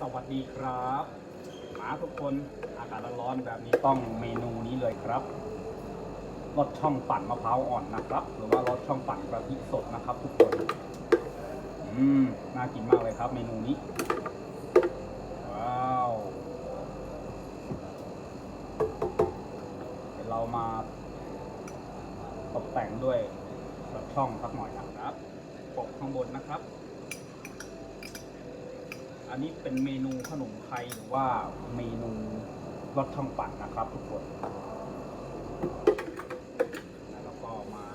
สวัสดีครับมาทุกคนอากาศร้อนแบบนี้ต้องเมนูนี้เลยครับรสช่องปั่นมะพร้าวอ่อนนะครับ หรือว่ารสช่องปั่นกะทิสดนะครับ ทุกคนอืมน่ากินมากเลยครับ เมนูนี้ว้าวเดี๋ยวเรามาตกแต่งด้วยรสช่องสักหน่อยนะครับปกข้างบนนะครับ อันนี้เป็นเมนูขนมไทยหรือว่าเมนูรสช่องปั่นนะครับทุกคน แล้วก็มา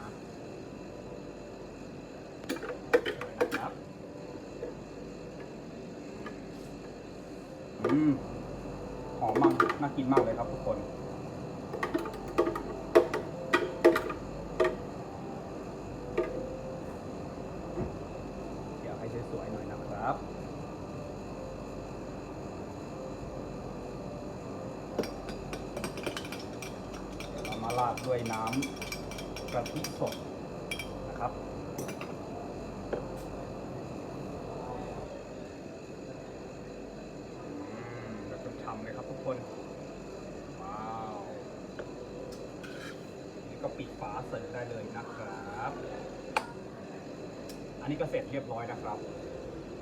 นะครับ อืม หอมมาก น่ากินมากเลยครับทุกคนเดี๋ยวให้สวยๆหน่อยนะครับ เดี๋ยวเราดด้วยน้ำกะทิสดนะครับอืมแบบฉ่ำๆเลยครับทุกคน ว้าว นี่ก็ปิดฝาเสิร์ฟได้เลยนะครับ อันนี้ก็เสร็จเรียบร้อยนะครับ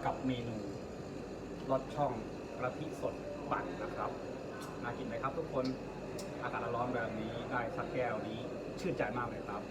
กับเมนูรสช่องกระทิสดปั่นนะครับ น่ากินไหมครับทุกคน อากาศร้อนแบบนี้ได้สักแก้วนี้ชื่นใจมากเลยครับ